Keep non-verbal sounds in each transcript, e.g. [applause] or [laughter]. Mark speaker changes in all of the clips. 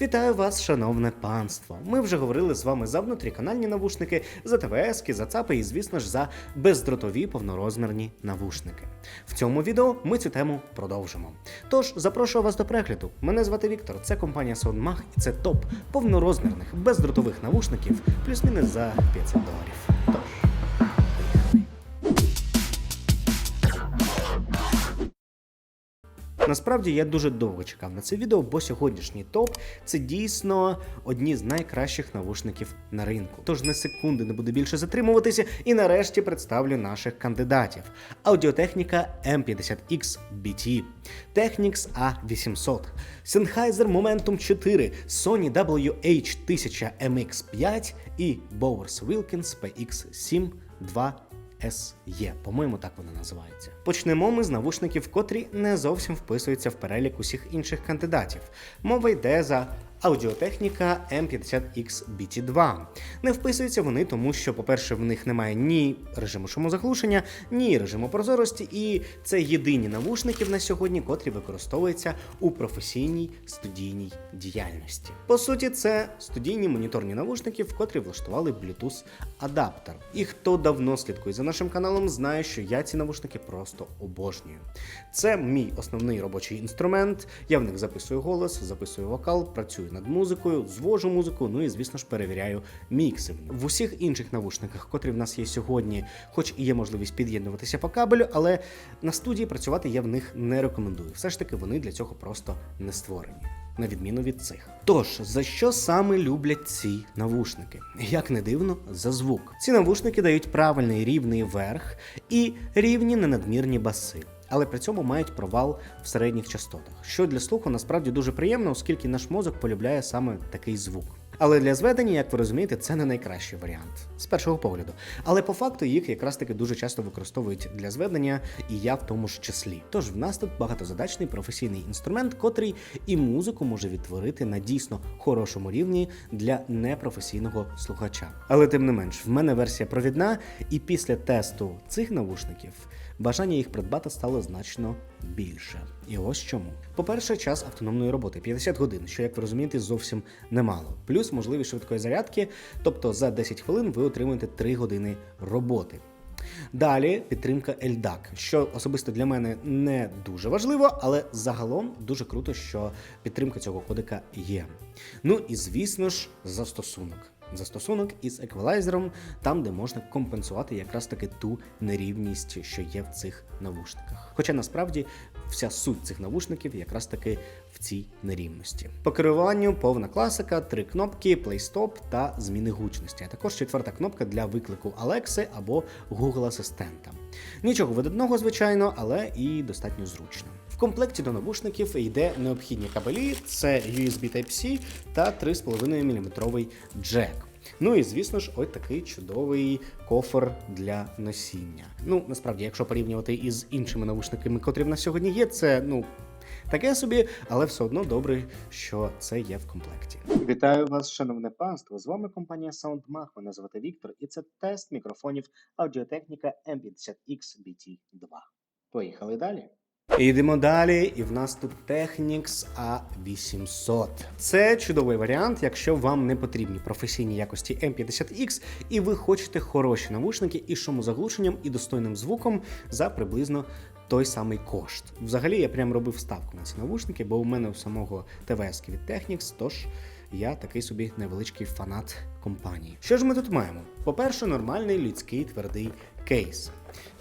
Speaker 1: Вітаю вас, шановне панство. Ми вже говорили з вами за внутріканальні навушники, за ТВСки, за ЦАПи і, звісно ж, за бездротові повнорозмірні навушники. В цьому відео ми цю тему продовжимо. Тож запрошую вас до перегляду. Мене звати Віктор, це компанія SoundMag і це топ повнорозмірних бездротових навушників плюс-мінус за 500 доларів. Насправді я дуже довго чекав на це відео, бо сьогоднішній топ це дійсно одні з найкращих навушників на ринку. Тож на секунди не буду більше затримуватися і нарешті представлю наших кандидатів: аудіотехніка M50X BT, Technics A800, Sennheiser Momentum 4, Sony WH1000 MX5 і Bowers Wilkins PX7 2 SE, по-моєму, так вона називається. Почнемо ми з навушників, котрі не зовсім вписуються в перелік усіх інших кандидатів. Мова йде за аудіотехніка M50X BT2. Не вписуються вони, тому що, по-перше, в них немає ні режиму шумозаглушення, ні режиму прозорості, і це єдині навушники на сьогодні, котрі використовуються у професійній студійній діяльності. По суті, це студійні моніторні навушники, в котрі влаштували Bluetooth адаптер. І хто давно слідкує за нашим каналом, знає, що я ці навушники просто обожнюю. Це мій основний робочий інструмент. Я в них записую голос, записую вокал, працюю над музикою, звожу музику, ну і звісно ж перевіряю мікси. в усіх інших навушниках, котрі в нас є сьогодні, хоч і є можливість під'єднуватися по кабелю, але на студії працювати я в них не рекомендую. Все ж таки, вони для цього просто не створені. На відміну від цих. Тож, за що саме люблять ці навушники? Як не дивно, за звук. Ці навушники дають правильний рівний верх і рівні ненадмірні баси. Але при цьому мають провал в середніх частотах, що для слуху насправді дуже приємно, оскільки наш мозок полюбляє саме такий звук. Але для зведення, як ви розумієте, це не найкращий варіант з першого погляду. Але по факту їх якраз таки дуже часто використовують для зведення, і я в тому ж числі. Тож в нас тут багатозадачний професійний інструмент, котрий і музику може відтворити на дійсно хорошому рівні для непрофесійного слухача. Але тим не менш, в мене версія провідна, і після тесту цих навушників бажання їх придбати стало значно більше. І ось чому. По-перше, час автономної роботи 50 годин, що, як ви розумієте, зовсім немало. Плюс можливість швидкої зарядки, тобто за 10 хвилин ви отримаєте 3 години роботи. Далі підтримка LDAC, що особисто для мене не дуже важливо, але загалом дуже круто, що підтримка цього кодека є. Ну і звісно ж, застосунок. Застосунок із еквалайзером, там, де можна компенсувати якраз таки ту нерівність, що є в цих навушниках. Хоча насправді вся суть цих навушників якраз таки в цій нерівності. По керуванню повна класика, три кнопки, Play-Stop та зміни гучності, а також четверта кнопка для виклику Алекси або Google Асистента. Нічого видатного, звичайно, але і достатньо зручно. В комплекті до навушників йде необхідні кабелі: це USB Type-C та 3,5 мм джек. Ну і звісно ж, ось такий чудовий кофр для носіння. Ну насправді, якщо порівнювати із іншими навушниками, котрі в нас сьогодні є, це ну. Таке собі, але все одно добре, що це є в комплекті. Вітаю вас, шановне панство. З вами компанія SoundMag. Мене звати Віктор, і це тест мікрофонів аудіотехніка M50X BT2. Поїхали далі. Йдемо далі, і в нас тут Technics A800. Це чудовий варіант, якщо вам не потрібні професійні якості M50X, і ви хочете хороші навушники із шумозаглушенням і достойним звуком за приблизно той самий кошт. Взагалі я прям робив ставку на ці навушники, бо у мене у самого ТВС від Technics, тож я такий собі невеличкий фанат компанії. Що ж ми тут маємо? По-перше, нормальний людський твердий кейс.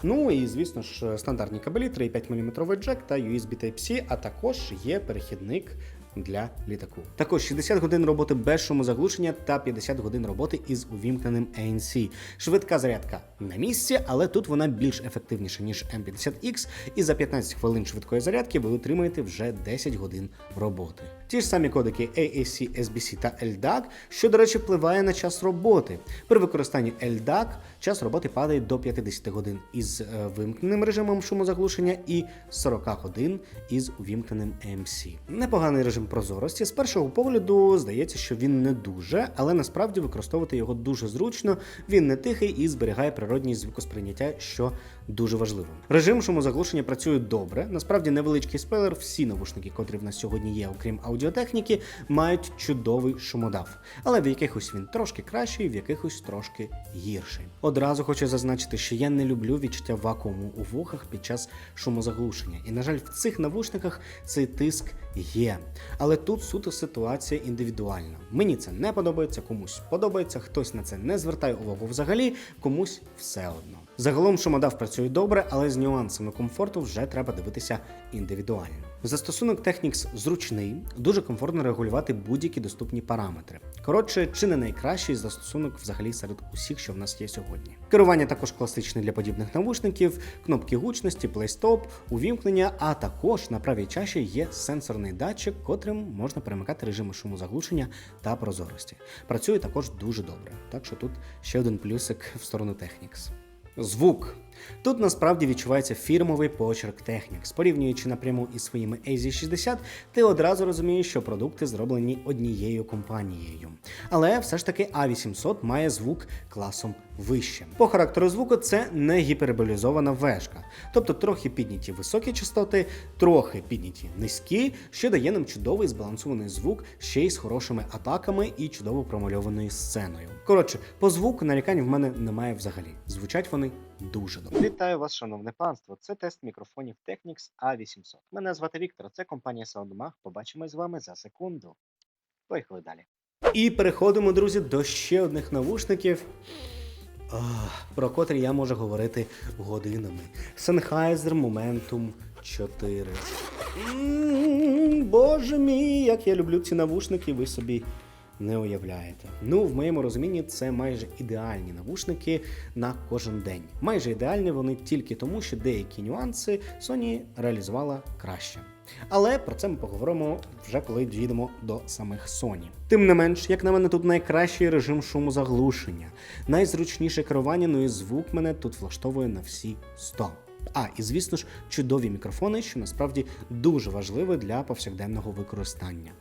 Speaker 1: Ну і звісно ж, стандартні кабелі 3,5 мм джек та USB Type-C, а також є перехідник для літаку. Також 60 годин роботи без шумозаглушення та 50 годин роботи із увімкненим ANC. Швидка зарядка на місці, але тут вона більш ефективніша, ніж M50X, і за 15 хвилин швидкої зарядки ви отримаєте вже 10 годин роботи. Ті ж самі кодики AAC, SBC та LDAC, що, до речі, впливає на час роботи. При використанні LDAC час роботи падає до 50 годин із е, вимкненим режимом шумозаглушення і 40 годин із увімкненим MC. Непоганий режим режим прозорості. З першого погляду здається, що він не дуже, але насправді використовувати його дуже зручно. Він не тихий і зберігає природність звукосприйняття, що дуже важливо. Режим шумозаглушення працює добре. Насправді невеличкий спойлер. Всі навушники, котрі в нас сьогодні є, окрім аудіотехніки, мають чудовий шумодав. Але в якихось він трошки кращий, в якихось трошки гірший. Одразу хочу зазначити, що я не люблю відчуття вакууму у вухах під час шумозаглушення. І, на жаль, в цих навушниках цей тиск є. Але тут суто ситуація індивідуальна. Мені це не подобається, комусь подобається, хтось на це не звертає увагу взагалі, комусь все одно. Загалом шумодав працює добре, але з нюансами комфорту вже треба дивитися індивідуально. Застосунок Technics зручний, дуже комфортно регулювати будь-які доступні параметри. Коротше, чи не найкращий застосунок взагалі серед усіх, що в нас є сьогодні. Керування також класичне для подібних навушників, кнопки гучності, плейстоп, увімкнення, а також на правій чаші є сенсорний датчик, котрим можна перемикати режими шумозаглушення та прозорості. Працює також дуже добре, так що тут ще один плюсик в сторону Technics. Звук. Тут насправді відчувається фірмовий почерк Technics. Порівнюючи напряму із своїми AZ60, ти одразу розумієш, що продукти зроблені однією компанією. Але все ж таки A800 має звук класом вище. По характеру звуку це не гіперболізована вежка, тобто трохи підняті високі частоти, трохи підняті низькі, що дає нам чудовий збалансований звук ще й з хорошими атаками і чудово промальованою сценою. Коротше, по звуку нарікань в мене немає взагалі. Звучать вони дуже добре. Вітаю вас, шановне панство. Це тест мікрофонів Technics A800. Мене звати Віктор. Це компанія Soundmag. Побачимось з вами за секунду. Поїхали далі. І переходимо, друзі, до ще одних навушників. Про котрі я можу говорити годинами. Sennheiser Momentum 4. М, Боже мій, як я люблю ці навушники, ви собі не уявляєте. Ну, в моєму розумінні, це майже ідеальні навушники на кожен день. Майже ідеальні вони тільки тому, що деякі нюанси Sony реалізувала краще. Але про це ми поговоримо вже коли дійдемо до самих Sony. Тим не менш, як на мене, тут найкращий режим шумозаглушення, найзручніше керування, ну і звук мене тут влаштовує на всі 100. А, і звісно ж, чудові мікрофони, що насправді дуже важливе для повсякденного використання.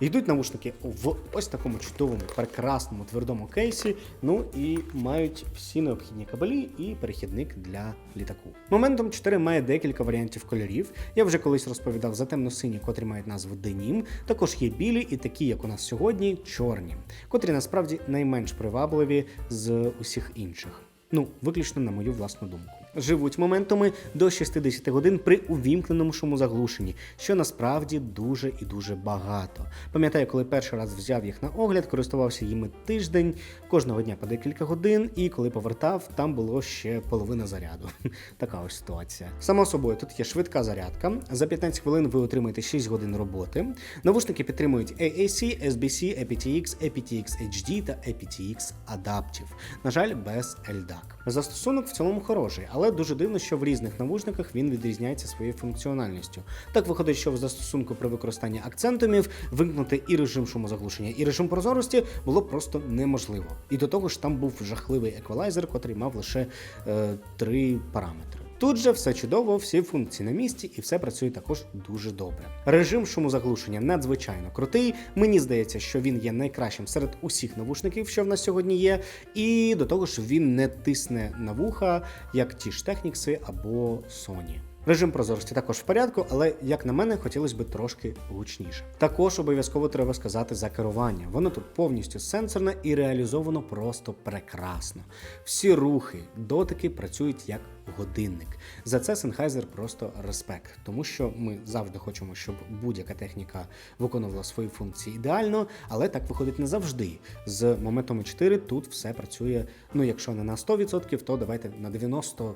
Speaker 1: Йдуть навушники в ось такому чудовому, прекрасному твердому кейсі. Ну і мають всі необхідні кабелі і перехідник для літаку. Моментом 4 має декілька варіантів кольорів. Я вже колись розповідав за темно-сині, котрі мають назву денім. Також є білі і такі, як у нас сьогодні, чорні, котрі насправді найменш привабливі з усіх інших. Ну, виключно на мою власну думку. Живуть моментами до 60 годин при увімкненому шумозаглушенні, що насправді дуже і дуже багато. Пам'ятаю, коли перший раз взяв їх на огляд, користувався їми тиждень, кожного дня по декілька годин, і коли повертав, там було ще половина заряду. [laughs] Така ось ситуація. Само собою, тут є швидка зарядка. За 15 хвилин ви отримаєте 6 годин роботи. Навушники підтримують AAC, SBC, aptX, aptX HD та aptX Adaptive. На жаль, без LDAC. Застосунок в цілому хороший, але дуже дивно, що в різних навушниках він відрізняється своєю функціональністю. Так виходить, що в застосунку при використанні акцентумів вимкнути і режим шумозаглушення, і режим прозорості було просто неможливо. І до того ж, там був жахливий еквалайзер, котрий мав лише е, три параметри. Тут же все чудово, всі функції на місці, і все працює також дуже добре. Режим шумозаглушення надзвичайно крутий. Мені здається, що він є найкращим серед усіх навушників, що в нас сьогодні є. І до того ж, він не тисне на вуха, як ті ж Technics або Sony. Режим прозорості також в порядку, але як на мене, хотілося б трошки гучніше. Також обов'язково треба сказати за керування. Воно тут повністю сенсорне і реалізовано просто прекрасно. Всі рухи, дотики працюють як годинник. За це Sennheiser просто респект, тому що ми завжди хочемо, щоб будь-яка техніка виконувала свої функції ідеально, але так виходить не завжди. З моментом 4 тут все працює. Ну, якщо не на 100%, то давайте на 98%.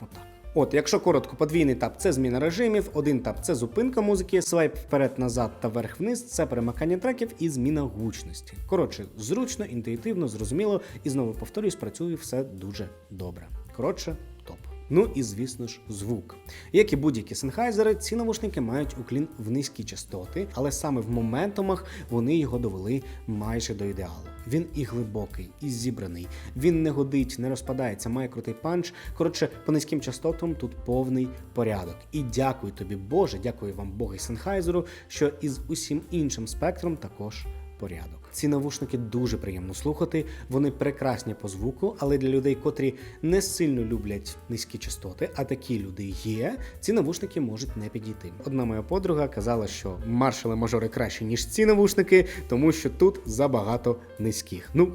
Speaker 1: Отак. От, якщо коротко, подвійний тап це зміна режимів, один тап це зупинка музики, свайп вперед-назад та вверх-вниз це перемикання треків і зміна гучності. Коротше, зручно, інтуїтивно, зрозуміло, і знову повторюсь, працює все дуже добре. Коротше. Ну і звісно ж, звук. Як і будь-які сенхайзери, ці навушники мають уклін в низькі частоти, але саме в моментумах вони його довели майже до ідеалу. Він і глибокий, і зібраний. Він не годить, не розпадається, має крутий панч. Коротше, по низьким частотам тут повний порядок. І дякую тобі, Боже, дякую вам Богу і Сенхайзеру, що із усім іншим спектром також порядок. Ці навушники дуже приємно слухати, вони прекрасні по звуку, але для людей, котрі не сильно люблять низькі частоти, а такі люди є, ці навушники можуть не підійти. Одна моя подруга казала, що маршали мажори краще, ніж ці навушники, тому що тут забагато низьких. Ну,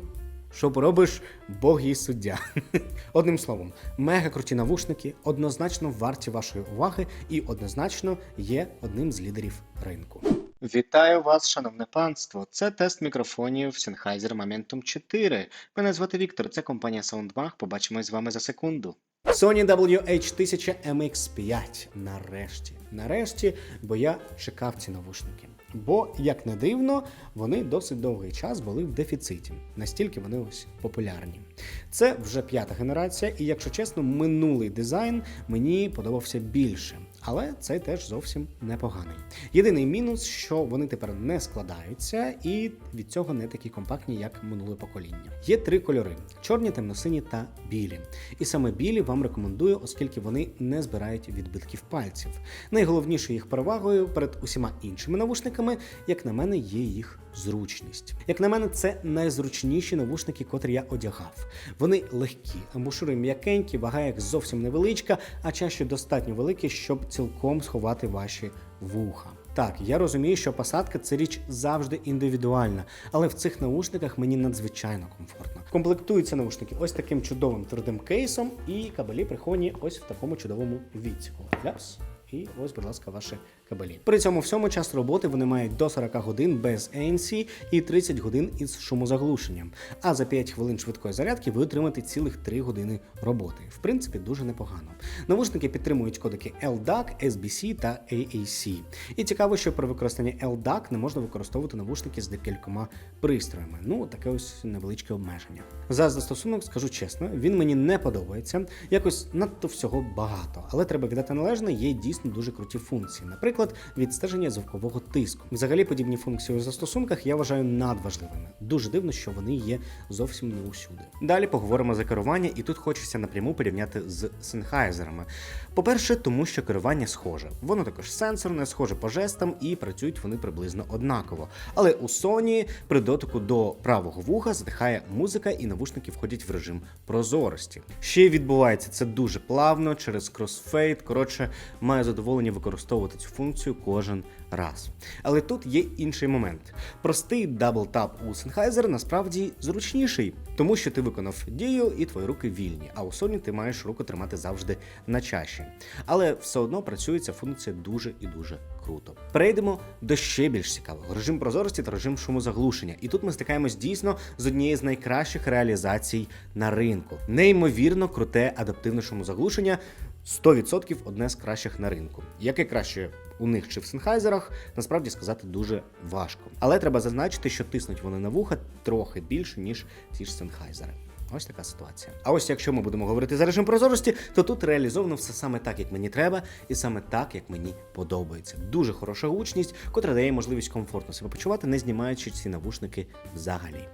Speaker 1: що поробиш, Бог їй суддя. [laughs] Одним словом, мега круті навушники, однозначно варті вашої уваги і однозначно є одним з лідерів ринку. Вітаю вас, шановне панство. Це тест мікрофонів Sennheiser Momentum 4. Мене звати Віктор, це компанія SoundMag. Побачимось з вами за секунду. Sony WH1000 MX5. Нарешті. Нарешті, бо я чекав ці навушники. Бо, як не дивно, вони досить довгий час були в дефіциті. Настільки вони ось популярні. Це вже п'ята генерація, і якщо чесно, минулий дизайн мені подобався більше. Але цей теж зовсім непоганий. Єдиний мінус, що вони тепер не складаються, і від цього не такі компактні, як минуле покоління. Є три кольори: чорні, темно-сині та білі. І саме білі вам рекомендую, оскільки вони не збирають відбитків пальців. Найголовнішою їх перевагою перед усіма іншими навушниками, як на мене, є їх зручність. Як на мене, це найзручніші навушники, котрі я одягав. Вони легкі, амбушури м'якенькі, вага їх зовсім невеличка, а чаще достатньо великі, щоб цілком сховати ваші вуха. Так, я розумію, що посадка це річ завжди індивідуальна, але в цих наушниках мені надзвичайно комфортно. Комплектуються наушники ось таким чудовим твердим кейсом, і кабелі приховані ось в такому чудовому відсіку. Ляпс. І ось, будь ласка, ваші кабелі. При цьому всьому час роботи вони мають до 40 годин без ANC і 30 годин із шумозаглушенням. А за 5 хвилин швидкої зарядки ви отримаєте цілих 3 години роботи. В принципі, дуже непогано. Навушники підтримують кодеки LDAC, SBC та AAC. І цікаво, що при використанні LDAC не можна використовувати навушники з декількома пристроями. Ну, таке ось невеличке обмеження. За застосунок скажу чесно, він мені не подобається. Якось надто всього багато, але треба віддати належне, є дійсно дуже круті функції. Наприклад, відстеження звукового тиску. Взагалі, подібні функції у застосунках я вважаю надважливими. Дуже дивно, що вони є зовсім не усюди. Далі поговоримо за керування, і тут хочеться напряму порівняти з сенхайзерами. По-перше, тому що керування схоже. Воно також сенсорне, схоже по жестам, і працюють вони приблизно однаково. Але у Sony при дотику до правого вуха затихає музика, і навушники входять в режим прозорості. Ще відбувається це дуже плавно через кросфейд. Коротше, маю задоволення використовувати цю функцію кожен раз. Але тут є інший момент. Простий даблтап у Sennheiser насправді зручніший, тому що ти виконав дію і твої руки вільні, а у Sony ти маєш руку тримати завжди на чаші. Але все одно працює ця функція дуже і дуже круто. Перейдемо до ще більш цікавого режим прозорості та режим шумозаглушення. І тут ми стикаємось дійсно з однією з найкращих реалізацій на ринку. Неймовірно круте адаптивне шумозаглушення. 100% одне з кращих на ринку. Яке краще у них чи в сенхайзерах, насправді сказати дуже важко. Але треба зазначити, що тиснуть вони на вуха трохи більше, ніж ті ж сенхайзери. Ось така ситуація. А ось якщо ми будемо говорити за режим прозорості, то тут реалізовано все саме так, як мені треба, і саме так, як мені подобається. Дуже хороша гучність, котра дає можливість комфортно себе почувати, не знімаючи ці навушники взагалі.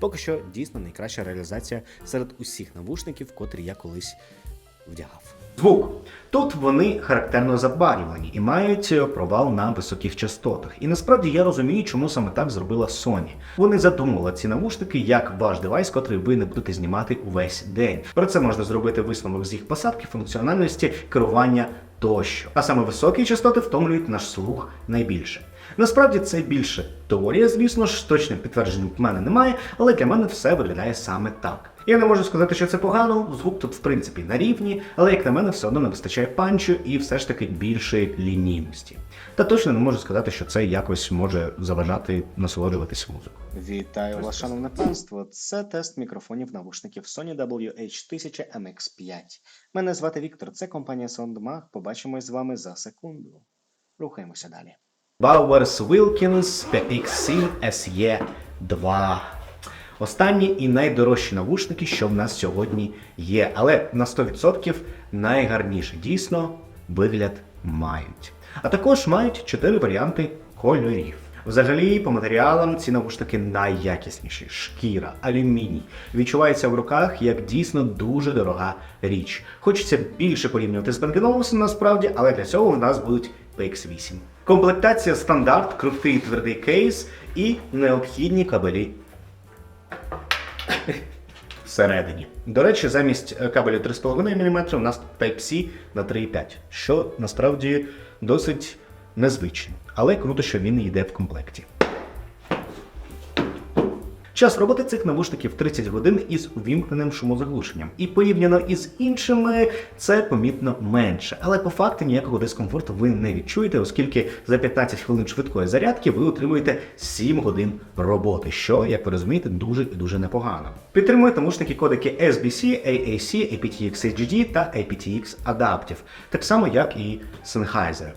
Speaker 1: Поки що дійсно найкраща реалізація серед усіх навушників, котрі я колись вдягав. Звук. Тут вони характерно забарвлені і мають е, провал на високих частотах. І насправді я розумію, чому саме так зробила Sony. Вони задумали ці навушники як ваш девайс, котрий ви не будете знімати увесь день. Про це можна зробити висновок з їх посадки, функціональності, керування тощо. А саме високі частоти втомлюють наш слух найбільше. Насправді це більше теорія, звісно ж, точних підтверджень в мене немає, але для мене все виглядає саме так. Я не можу сказати, що це погано, звук тут в принципі на рівні, але як на мене, все одно не вистачає панчу і все ж таки більшої лінійності. Та точно не можу сказати, що це якось може заважати насолоджуватись музикою. Вітаю вас, шановне панство. Це тест мікрофонів навушників Sony WH1000 MX5. Мене звати Віктор, це компанія SoundMag. Побачимось з вами за секунду. Рухаємося далі. Bowers Wilkins PX7 SE 2. Останні і найдорожчі навушники, що в нас сьогодні є, але на 100% найгарніші. Дійсно, вигляд мають. А також мають чотири варіанти кольорів. Взагалі, по матеріалам ці навушники найякісніші: шкіра, алюміній. Відчувається в руках як дійсно дуже дорога річ. Хочеться більше порівнювати з Bang насправді, але для цього в нас будуть PX8. Комплектація стандарт, крутий твердий кейс і необхідні кабелі всередині. До речі, замість е, кабелю 3,5 мм у нас Type-C на 3,5, що насправді досить незвично. Але круто, що він йде в комплекті. Час роботи цих навушників 30 годин із увімкненим шумозаглушенням. І порівняно із іншими це помітно менше. Але по факту ніякого дискомфорту ви не відчуєте, оскільки за 15 хвилин швидкої зарядки ви отримуєте 7 годин роботи, що, як ви розумієте, дуже і дуже непогано. Підтримують навушники кодики SBC, AAC, aptX HDD та aptX Adaptive, так само як і Sennheiser.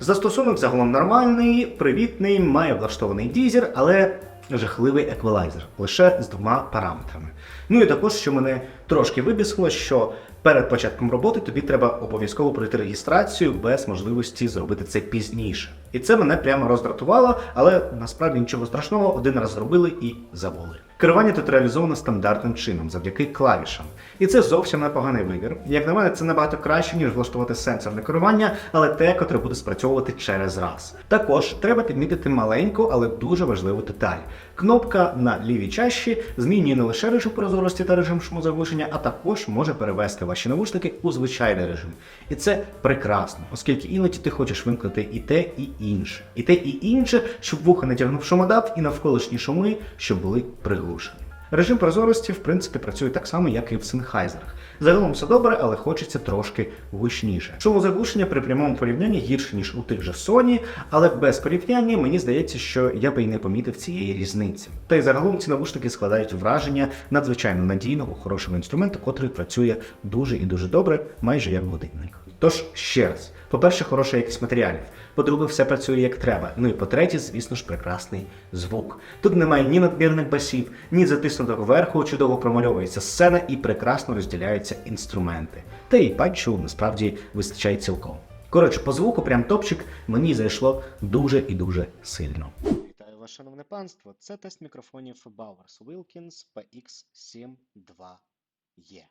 Speaker 1: Застосунок загалом нормальний, привітний, має влаштований дізер, але жахливий еквалайзер лише з двома параметрами. Ну і також, що мене трошки вибісило, що перед початком роботи тобі треба обов'язково пройти реєстрацію без можливості зробити це пізніше. І це мене прямо роздратувало, але насправді нічого страшного, один раз зробили і забули. Керування тут реалізовано стандартним чином завдяки клавішам. І це зовсім непоганий вибір. Як на мене, це набагато краще, ніж влаштувати сенсорне керування, але те, котре буде спрацьовувати через раз. Також треба підмітити маленьку, але дуже важливу деталь. Кнопка на лівій чаші змінює не лише режим прозорості та режим шумозаглушення, а також може перевести ваші навушники у звичайний режим. І це прекрасно, оскільки іноді ти хочеш вимкнути і те, і інше. І те, і інше, щоб вуха не тягнув шумодав, і навколишні шуми, щоб були приглушені. Режим прозорості, в принципі, працює так само, як і в синхайзерах. Загалом все добре, але хочеться трошки гучніше. Шумозаглушення при прямому порівнянні гірше, ніж у тих же Sony, але без порівняння мені здається, що я би і не помітив цієї різниці. Та й загалом ці навушники складають враження надзвичайно надійного, хорошого інструменту, котрий працює дуже і дуже добре, майже як годинник. Тож ще раз, по-перше, хороша якість матеріалів. По-друге, все працює як треба. Ну і по-третє, звісно ж, прекрасний звук. Тут немає ні надмірних басів, ні затиснутого верху, чудово промальовується сцена і прекрасно розділяються інструменти. Та і патчу насправді вистачає цілком. Коротше, по звуку, прям топчик, мені зайшло дуже і дуже сильно. Вітаю вас, шановне панство. Це тест мікрофонів Bowers Wilkins PX72E.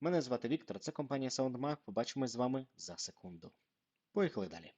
Speaker 1: Мене звати Віктор, це компанія SoundMag. Побачимось з вами за секунду. Поїхали далі.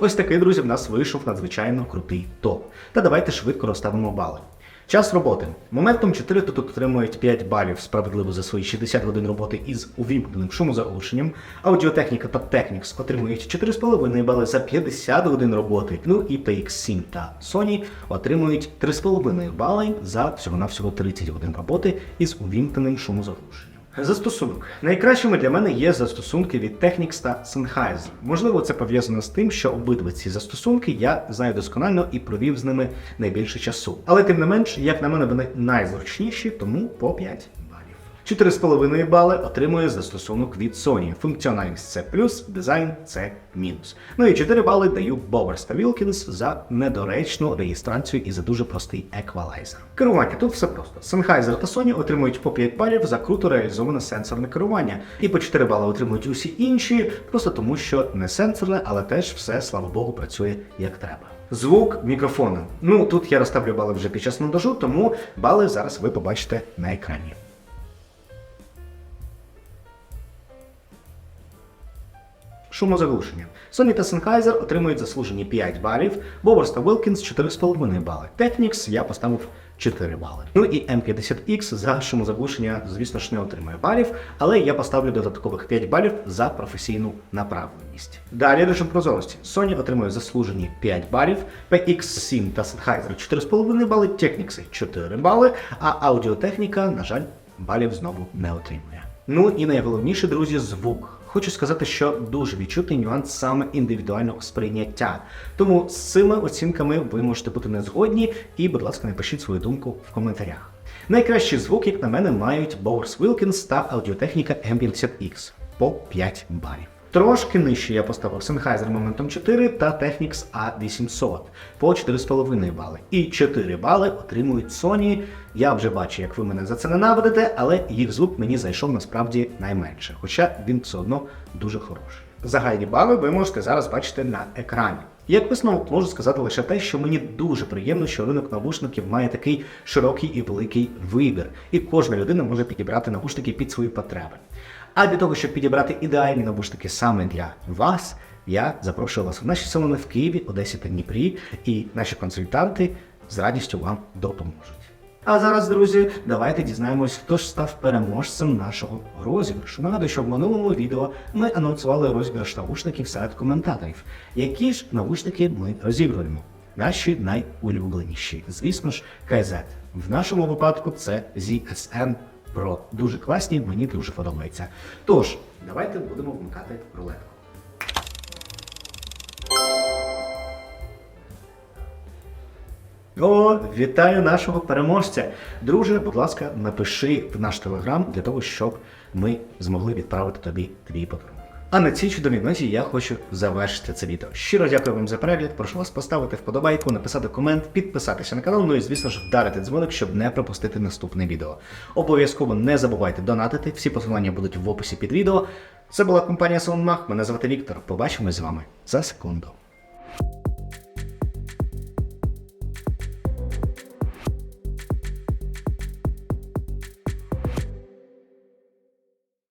Speaker 1: Ось такий, друзі, в нас вийшов надзвичайно крутий топ. Та давайте швидко розставимо бали. Час роботи. Моментом 4 тут отримують 5 балів справедливо за свої 60 годин роботи із увімкненим шумозаглушенням. Аудіотехніка та Technics отримують 4,5 бали за 50 годин роботи. Ну і PX7 та Sony отримують 3,5 бали за всього-навсього 30 годин роботи із увімкненим шумозаглушенням. Застосунок. Найкращими для мене є застосунки від Technics та Sennheiser. Можливо, це пов'язано з тим, що обидва ці застосунки я знаю досконально і провів з ними найбільше часу. Але тим не менш, як на мене, вони найзручніші, тому по 5 балів. 4,5 бали отримує застосунок від Sony. Функціональність це плюс, дизайн це мінус. Ну і 4 бали даю Bowers та Wilkins за недоречну реєстрацію і за дуже простий еквалайзер. Керування тут все просто. Sennheiser та Sony отримують по 5 балів за круто реалізоване сенсорне керування, і по 4 бали отримують усі інші, просто тому що не сенсорне, але теж все, слава Богу, працює як треба. Звук мікрофона. Ну тут я розставлю бали вже під час монтажу, тому бали зараз ви побачите на екрані. Шумозаглушення. Sony та Sennheiser отримують заслужені 5 балів, Bowers та Wilkins 4,5 бали. Technics я поставив 4 бали. Ну і M50X за шумозаглушення, звісно ж, не отримує балів, але я поставлю додаткових 5 балів за професійну направленість. Далі режим прозорості. Sony отримує заслужені 5 балів, PX7 та Sennheiser 4,5 бали, Technics 4 бали, а аудіотехніка, на жаль, балів знову не отримує. Ну і найголовніше, друзі, звук. Хочу сказати, що дуже відчутний нюанс саме індивідуального сприйняття. Тому з цими оцінками ви можете бути не згодні, і, будь ласка, напишіть свою думку в коментарях. Найкращий звук, як на мене, мають Bowers Wilkins та аудіотехніка M50X по 5 балів. Трошки нижче я поставив Sennheiser Momentum 4 та Technics A800 по 4,5 бали. І 4 бали отримують Sony. Я вже бачу, як ви мене за це ненавидите, але їх звук мені зайшов насправді найменше, хоча він все одно дуже хороший. Загальні бали ви можете зараз бачити на екрані. Як висновок можу сказати лише те, що мені дуже приємно, що ринок навушників має такий широкий і великий вибір, і кожна людина може підібрати навушники під свої потреби. А для того, щоб підібрати ідеальні навушники саме для вас, я запрошую вас в наші салони в Києві, Одесі та Дніпрі, і наші консультанти з радістю вам допоможуть. А зараз, друзі, давайте дізнаємось, хто ж став переможцем нашого розіграшу. Нагадую, що в минулому відео ми анонсували розіграш навушників серед коментаторів. Які ж навушники ми розігруємо? Наші найулюбленіші, звісно ж, KZ. В нашому випадку це ZSN Pro. Дуже класні, мені дуже подобається. Тож, давайте будемо вмикати рулетку. О, вітаю нашого переможця. Друже, будь ласка, напиши в наш телеграм для того, щоб ми змогли відправити тобі твій подарунок. А на цій чудовій ноті я хочу завершити це відео. Щиро дякую вам за перегляд. Прошу вас поставити вподобайку, написати комент, підписатися на канал, ну і звісно ж вдарити дзвоник, щоб не пропустити наступне відео. Обов'язково не забувайте донатити. Всі посилання будуть в описі під відео. Це була компанія Солонмах. Мене звати Віктор. Побачимось з вами за секунду.